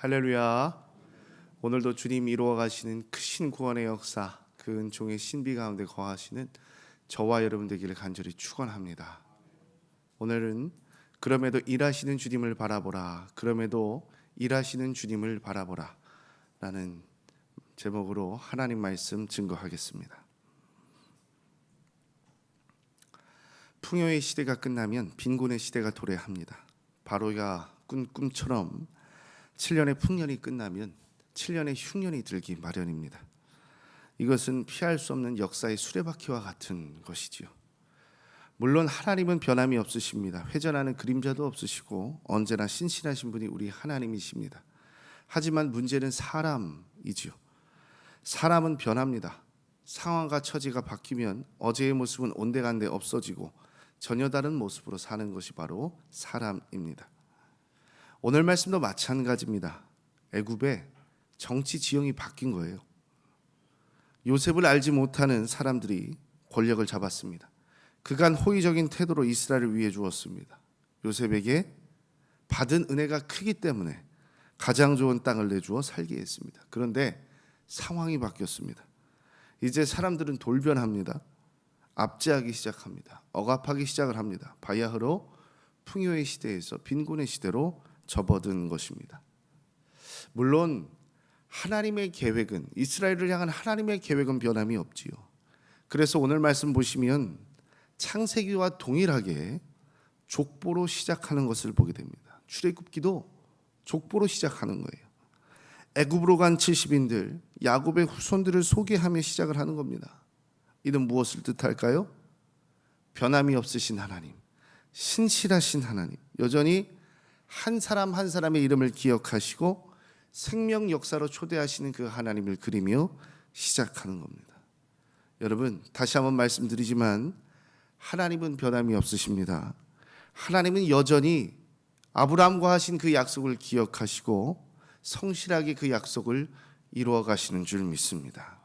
할렐루야. 오늘도 주님 이루어 가시는 크신 구원의 역사, 그 은총의 신비 가운데 거하시는 저와 여러분 되기를 간절히 축원합니다. 오늘은 그럼에도 일하시는 주님을 바라보라. 그럼에도 일하시는 주님을 바라보라. 라는 제목으로 하나님 말씀 증거하겠습니다. 풍요의 시대가 끝나면 빈곤의 시대가 도래합니다. 바로가 꾼 꿈처럼 7년의 풍년이 끝나면 7년의 흉년이 들기 마련입니다. 이것은 피할 수 없는 역사의 수레바퀴와 같은 것이지요. 물론 하나님은 변함이 없으십니다. 회전하는 그림자도 없으시고 언제나 신실하신 분이 우리 하나님이십니다. 하지만 문제는 사람이지요. 사람은 변합니다. 상황과 처지가 바뀌면 어제의 모습은 온데간데 없어지고 전혀 다른 모습으로 사는 것이 바로 사람입니다. 오늘 말씀도 마찬가지입니다. 애굽의 정치 지형이 바뀐 거예요. 요셉을 알지 못하는 사람들이 권력을 잡았습니다. 그간 호의적인 태도로 이스라엘을 위해 주었습니다. 요셉에게 받은 은혜가 크기 때문에 가장 좋은 땅을 내주어 살게 했습니다. 그런데 상황이 바뀌었습니다. 이제 사람들은 돌변합니다. 압제하기 시작합니다. 억압하기 시작을 합니다. 바야흐로 풍요의 시대에서 빈곤의 시대로 접어든 것입니다. 물론 하나님의 계획은 이스라엘을 향한 하나님의 계획은 변함이 없지요. 그래서 오늘 말씀 보시면 창세기와 동일하게 족보로 시작하는 것을 보게 됩니다. 출애굽기도 족보로 시작하는 거예요. 애굽으로 간 70인들 야곱의 후손들을 소개하며 시작을 하는 겁니다. 이는 무엇을 뜻할까요? 변함이 없으신 하나님, 신실하신 하나님, 여전히 한 사람 한 사람의 이름을 기억하시고 생명 역사로 초대하시는 그 하나님을 그리며 시작하는 겁니다. 여러분, 다시 한번 말씀드리지만 하나님은 변함이 없으십니다. 하나님은 여전히 아브라함과 하신 그 약속을 기억하시고 성실하게 그 약속을 이루어 가시는 줄 믿습니다.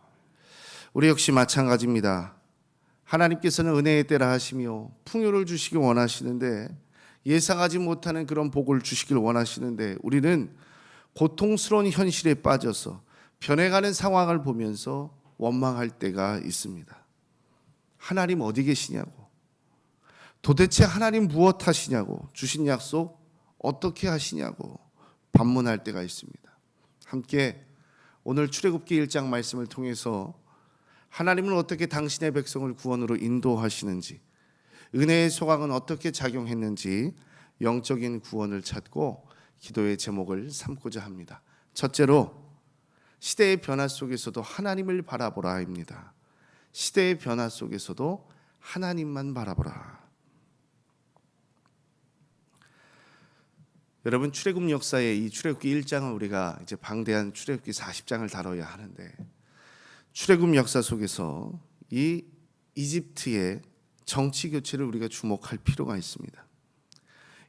우리 역시 마찬가지입니다. 하나님께서는 은혜의 때라 하시며 풍요를 주시기 원하시는데 예상하지 못하는 그런 복을 주시길 원하시는데 우리는 고통스러운 현실에 빠져서 변해가는 상황을 보면서 원망할 때가 있습니다. 하나님 어디 계시냐고. 도대체 하나님 무엇 하시냐고. 주신 약속 어떻게 하시냐고 반문할 때가 있습니다. 함께 오늘 출애굽기 1장 말씀을 통해서 하나님은 어떻게 당신의 백성을 구원으로 인도하시는지 은혜의 소강은 어떻게 작용했는지 영적인 구원을 찾고 기도의 제목을 삼고자 합니다. 첫째로 시대의 변화 속에서도 하나님을 바라보라입니다. 시대의 변화 속에서도 하나님만 바라보라. 여러분 출애굽 역사의 이 출애굽기 1장을 우리가 이제 방대한 출애굽기 40장을 다뤄야 하는데 출애굽 역사 속에서 이 이집트의 정치 교체를 우리가 주목할 필요가 있습니다.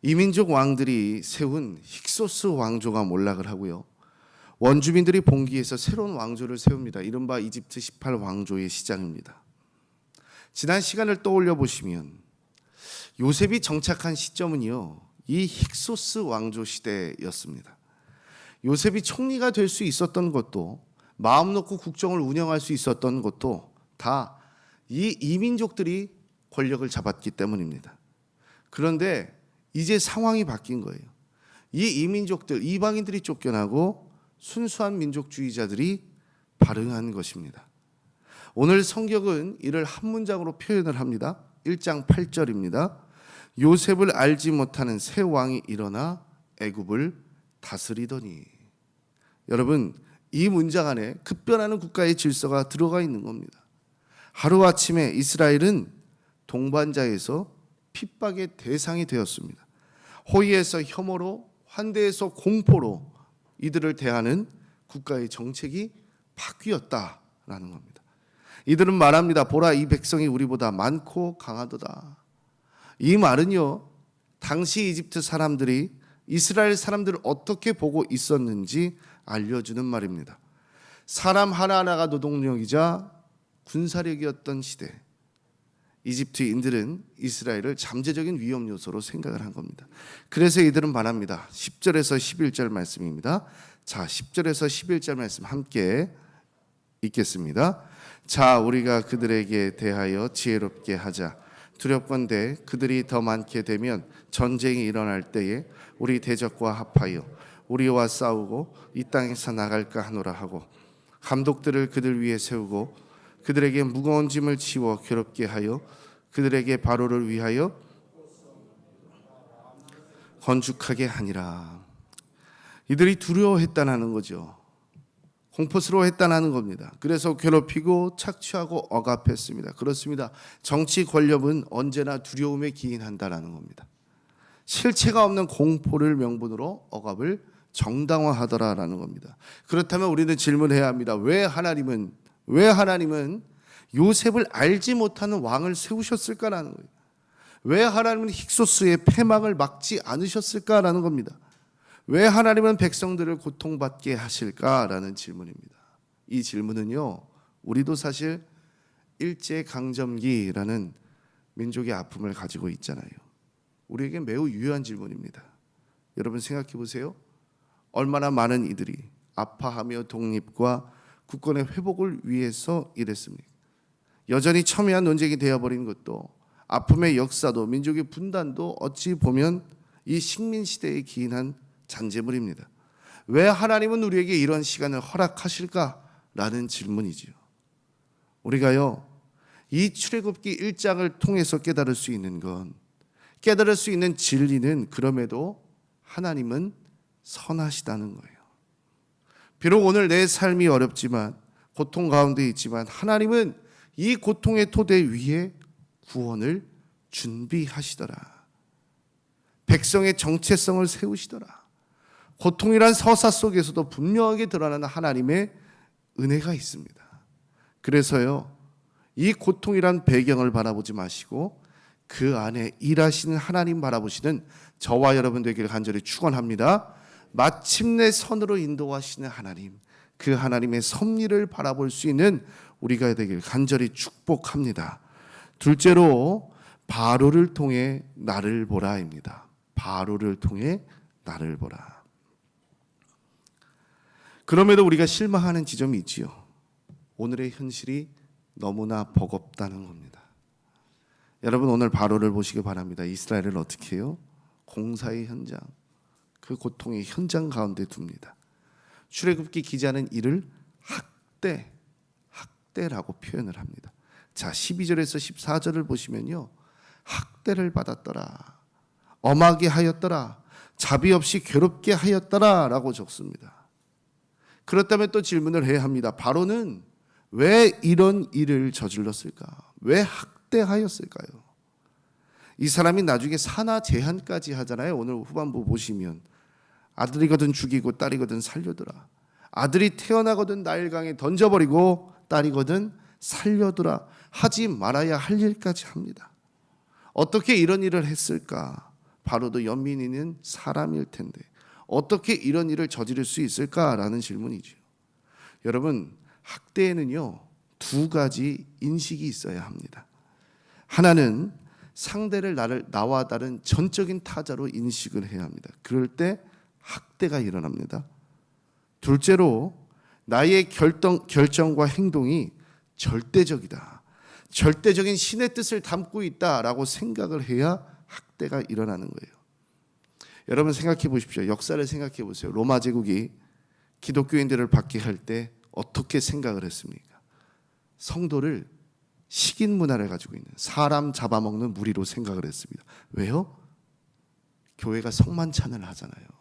이민족 왕들이 세운 힉소스 왕조가 몰락을 하고요. 원주민들이 봉기해서 새로운 왕조를 세웁니다. 이른바 이집트 18 왕조의 시작입니다. 지난 시간을 떠올려 보시면 요셉이 정착한 시점은요. 이 힉소스 왕조 시대였습니다. 요셉이 총리가 될 수 있었던 것도 마음 놓고 국정을 운영할 수 있었던 것도 다 이 이민족들이 권력을 잡았기 때문입니다. 그런데 이제 상황이 바뀐 거예요. 이 이민족들, 이방인들이 쫓겨나고 순수한 민족주의자들이 발응한 것입니다. 오늘 성경은 이를 한 문장으로 표현을 합니다. 1장 8절입니다. 요셉을 알지 못하는 새 왕이 일어나 애굽을 다스리더니 여러분 이 문장 안에 급변하는 국가의 질서가 들어가 있는 겁니다. 하루아침에 이스라엘은 동반자에서 핍박의 대상이 되었습니다. 호의에서 혐오로 환대에서 공포로 이들을 대하는 국가의 정책이 바뀌었다라는 겁니다. 이들은 말합니다. 보라 이 백성이 우리보다 많고 강하도다. 이 말은요. 당시 이집트 사람들이 이스라엘 사람들을 어떻게 보고 있었는지 알려주는 말입니다. 사람 하나하나가 노동력이자 군사력이었던 시대. 이집트인들은 이스라엘을 잠재적인 위험 요소로 생각을 한 겁니다. 그래서 이들은 말합니다. 10절에서 11절 말씀입니다. 자, 10절에서 11절 말씀 함께 읽겠습니다. 자, 우리가 그들에게 대하여 지혜롭게 하자. 두렵건대 그들이 더 많게 되면 전쟁이 일어날 때에 우리 대적과 합하여 우리와 싸우고 이 땅에서 나갈까 하노라 하고 감독들을 그들 위에 세우고 그들에게 무거운 짐을 치워 괴롭게 하여 그들에게 바로를 위하여 건축하게 하니라. 이들이 두려워했다는 거죠. 공포스러워했다는 겁니다. 그래서 괴롭히고 착취하고 억압했습니다. 그렇습니다. 정치 권력은 언제나 두려움에 기인한다라는 겁니다. 실체가 없는 공포를 명분으로 억압을 정당화하더라라는 겁니다. 그렇다면 우리는 질문해야 합니다. 왜 하나님은 왜 하나님은 요셉을 알지 못하는 왕을 세우셨을까라는 거예요. 왜 하나님은 힉소스의 패망을 막지 않으셨을까라는 겁니다. 왜 하나님은 백성들을 고통받게 하실까라는 질문입니다. 이 질문은요, 우리도 사실 일제 강점기라는 민족의 아픔을 가지고 있잖아요. 우리에게 매우 유효한 질문입니다. 여러분 생각해 보세요. 얼마나 많은 이들이 아파하며 독립과 국권의 회복을 위해서 일했습니까? 여전히 첨예한 논쟁이 되어버린 것도 아픔의 역사도 민족의 분단도 어찌 보면 이 식민 시대에 기인한 잔재물입니다. 왜 하나님은 우리에게 이런 시간을 허락하실까라는 질문이지요. 우리가요 이 출애굽기 1장을 통해서 깨달을 수 있는 건 깨달을 수 있는 진리는 그럼에도 하나님은 선하시다는 거예요. 비록 오늘 내 삶이 어렵지만 고통 가운데 있지만 하나님은 이 고통의 토대 위에 구원을 준비하시더라. 백성의 정체성을 세우시더라. 고통이란 서사 속에서도 분명하게 드러나는 하나님의 은혜가 있습니다. 그래서요, 이 고통이란 배경을 바라보지 마시고 그 안에 일하시는 하나님 바라보시는 저와 여러분 되기를 간절히 축원합니다. 마침내 선으로 인도하시는 하나님, 그 하나님의 섭리를 바라볼 수 있는 우리가 되길 간절히 축복합니다. 둘째로 바로를 통해 나를 보라입니다. 바로를 통해 나를 보라. 그럼에도 우리가 실망하는 지점이 있지요. 오늘의 현실이 너무나 버겁다는 겁니다. 여러분 오늘 바로를 보시기 바랍니다. 이스라엘을 어떻게 해요? 공사의 현장, 그 고통의 현장 가운데 둡니다. 출애굽기 기자는 이를 학대, 학대라고 표현을 합니다. 자, 12절에서 14절을 보시면요. 학대를 받았더라. 엄하게 하였더라. 자비 없이 괴롭게 하였더라라고 적습니다. 그렇다면 또 질문을 해야 합니다. 바로는 왜 이런 일을 저질렀을까? 왜 학대하였을까요? 이 사람이 나중에 산하 제한까지 하잖아요. 오늘 후반부 보시면 아들이거든 죽이고 딸이거든 살려두라. 아들이 태어나거든 나일강에 던져버리고 딸이거든 살려두라. 하지 말아야 할 일까지 합니다. 어떻게 이런 일을 했을까? 바로도 연민이는 사람일 텐데 어떻게 이런 일을 저지를 수 있을까라는 질문이죠. 여러분 학대에는요 두 가지 인식이 있어야 합니다. 하나는 상대를 나를 나와 다른 전적인 타자로 인식을 해야 합니다. 그럴 때 학대가 일어납니다. 둘째로 나의 결정, 결정과 행동이 절대적이다. 절대적인 신의 뜻을 담고 있다라고 생각을 해야 학대가 일어나는 거예요. 여러분 생각해 보십시오. 역사를 생각해 보세요. 로마 제국이 기독교인들을 받게 할 때 어떻게 생각을 했습니까? 성도를 식인 문화를 가지고 있는 사람 잡아먹는 무리로 생각을 했습니다. 왜요? 교회가 성만찬을 하잖아요.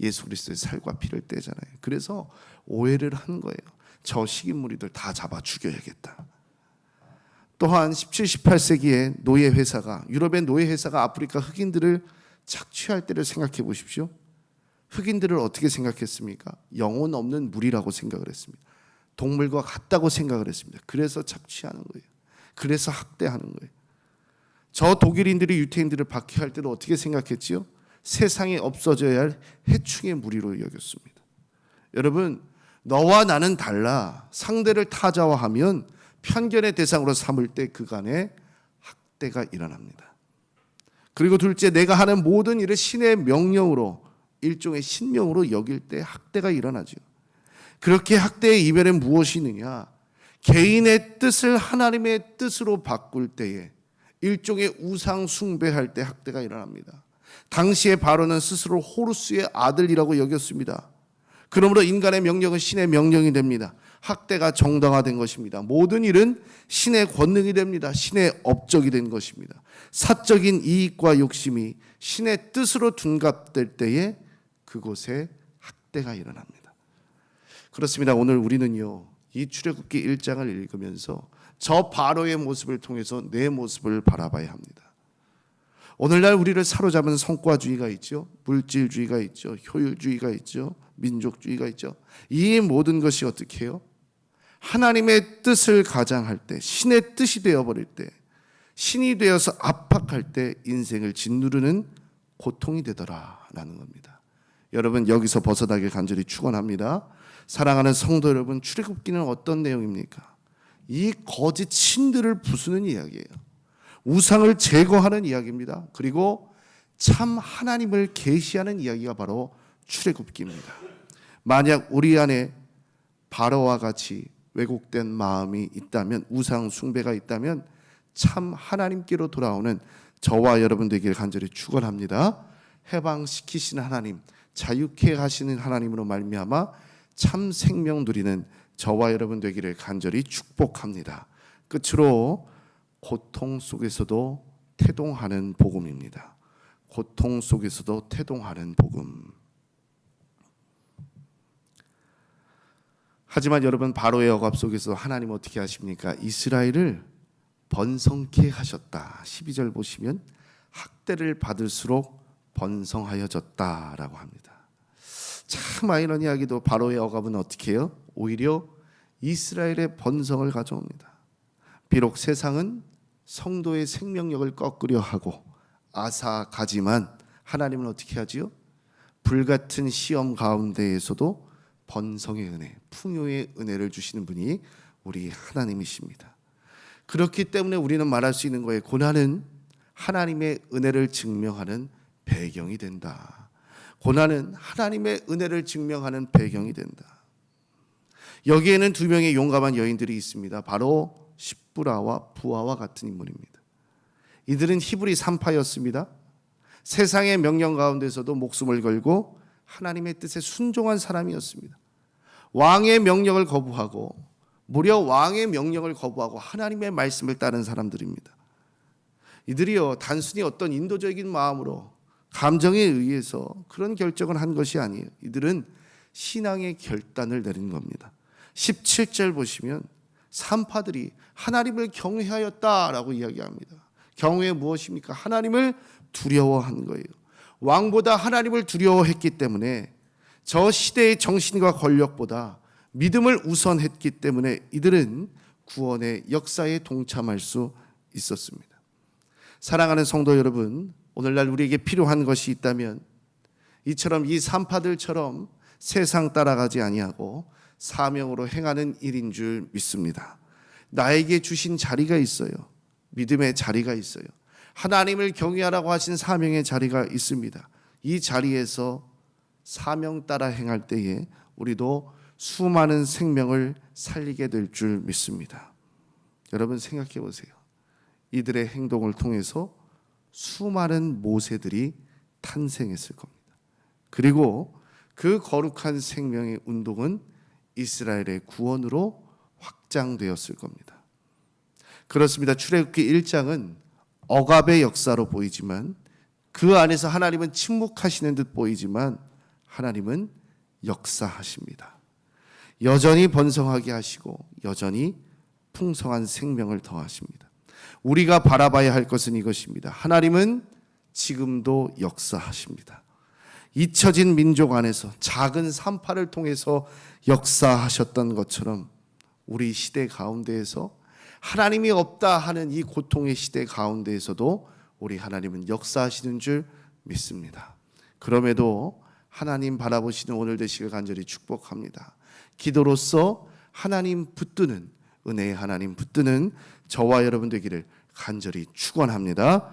예수 그리스도의 살과 피를 떼잖아요. 그래서 오해를 한 거예요. 저 식인 무리들 다 잡아 죽여야겠다. 또한 17, 18세기에 노예 회사가 유럽의 노예 회사가 아프리카 흑인들을 착취할 때를 생각해 보십시오. 흑인들을 어떻게 생각했습니까? 영혼 없는 무리라고 생각을 했습니다. 동물과 같다고 생각을 했습니다. 그래서 착취하는 거예요. 그래서 학대하는 거예요. 저 독일인들이 유태인들을 박해할 때도 어떻게 생각했지요? 세상에 없어져야 할 해충의 무리로 여겼습니다. 여러분, 너와 나는 달라. 상대를 타자화하면 편견의 대상으로 삼을 때 그간에 학대가 일어납니다. 그리고 둘째 내가 하는 모든 일을 신의 명령으로 일종의 신명으로 여길 때 학대가 일어나죠. 그렇게 학대의 이별은 무엇이 있느냐? 개인의 뜻을 하나님의 뜻으로 바꿀 때에 일종의 우상 숭배할 때 학대가 일어납니다. 당시의 바로는 스스로 호루스의 아들이라고 여겼습니다. 그러므로 인간의 명령은 신의 명령이 됩니다. 학대가 정당화된 것입니다. 모든 일은 신의 권능이 됩니다. 신의 업적이 된 것입니다. 사적인 이익과 욕심이 신의 뜻으로 둔갑될 때에 그곳에 학대가 일어납니다. 그렇습니다. 오늘 우리는요. 이 출애굽기 1장을 읽으면서 저 바로의 모습을 통해서 내 모습을 바라봐야 합니다. 오늘날 우리를 사로잡은 성과주의가 있죠. 물질주의가 있죠. 효율주의가 있죠. 민족주의가 있죠. 이 모든 것이 어떻게 해요? 하나님의 뜻을 가장할 때, 신의 뜻이 되어버릴 때, 신이 되어서 압박할 때 인생을 짓누르는 고통이 되더라라는 겁니다. 여러분 여기서 벗어나길 간절히 축원합니다. 사랑하는 성도 여러분, 출애굽기는 어떤 내용입니까? 이 거짓 신들을 부수는 이야기예요. 우상을 제거하는 이야기입니다. 그리고 참 하나님을 계시하는 이야기가 바로 출애굽기입니다. 만약 우리 안에 바로와 같이 왜곡된 마음이 있다면 우상 숭배가 있다면 참 하나님께로 돌아오는 저와 여러분 되기를 간절히 축원합니다. 해방시키시는 하나님, 자유케 하시는 하나님으로 말미암아 참 생명 누리는 저와 여러분 되기를 간절히 축복합니다. 끝으로 고통 속에서도 태동하는 복음입니다. 고통 속에서도 태동하는 복음. 하지만 여러분 바로의 억압 속에서 하나님 어떻게 하십니까? 이스라엘을 번성케 하셨다. 12절 보시면 학대를 받을수록 번성하여졌다라고 합니다. 참 아이러니 하기도 바로의 억압은 어떻게 해요? 오히려 이스라엘의 번성을 가져옵니다. 비록 세상은 성도의 생명력을 꺾으려 하고 아사가지만 하나님은 어떻게 하지요? 불같은 시험 가운데에서도 번성의 은혜, 풍요의 은혜를 주시는 분이 우리 하나님이십니다. 그렇기 때문에 우리는 말할 수 있는 거예요. 고난은 하나님의 은혜를 증명하는 배경이 된다. 고난은 하나님의 은혜를 증명하는 배경이 된다. 여기에는 두 명의 용감한 여인들이 있습니다. 바로 십부라와 부하와 같은 인물입니다. 이들은 히브리 산파였습니다. 세상의 명령 가운데서도 목숨을 걸고 하나님의 뜻에 순종한 사람이었습니다. 왕의 명령을 거부하고 무려 왕의 명령을 거부하고 하나님의 말씀을 따른 사람들입니다. 이들이요 단순히 어떤 인도적인 마음으로 감정에 의해서 그런 결정을 한 것이 아니에요. 이들은 신앙의 결단을 내린 겁니다. 17절 보시면 산파들이 하나님을 경외하였다라고 이야기합니다. 경외 무엇입니까? 하나님을 두려워한 거예요. 왕보다 하나님을 두려워했기 때문에 저 시대의 정신과 권력보다 믿음을 우선했기 때문에 이들은 구원의 역사에 동참할 수 있었습니다. 사랑하는 성도 여러분, 오늘날 우리에게 필요한 것이 있다면 이처럼 이 산파들처럼 세상 따라가지 아니하고 사명으로 행하는 일인 줄 믿습니다. 나에게 주신 자리가 있어요. 믿음의 자리가 있어요. 하나님을 경외하라고 하신 사명의 자리가 있습니다. 이 자리에서 사명 따라 행할 때에 우리도 수많은 생명을 살리게 될 줄 믿습니다. 여러분 생각해 보세요. 이들의 행동을 통해서 수많은 모세들이 탄생했을 겁니다. 그리고 그 거룩한 생명의 운동은 이스라엘의 구원으로 확장되었을 겁니다. 그렇습니다. 출애굽기 1장은 억압의 역사로 보이지만 그 안에서 하나님은 침묵하시는 듯 보이지만 하나님은 역사하십니다. 여전히 번성하게 하시고 여전히 풍성한 생명을 더하십니다. 우리가 바라봐야 할 것은 이것입니다. 하나님은 지금도 역사하십니다. 잊혀진 민족 안에서 작은 산파를 통해서 역사하셨던 것처럼 우리 시대 가운데에서 하나님이 없다 하는 이 고통의 시대 가운데에서도 우리 하나님은 역사하시는 줄 믿습니다. 그럼에도 하나님 바라보시는 오늘 되시길 간절히 축복합니다. 기도로서 하나님 붙드는 은혜의 하나님 붙드는 저와 여러분 되기를 간절히 축원합니다.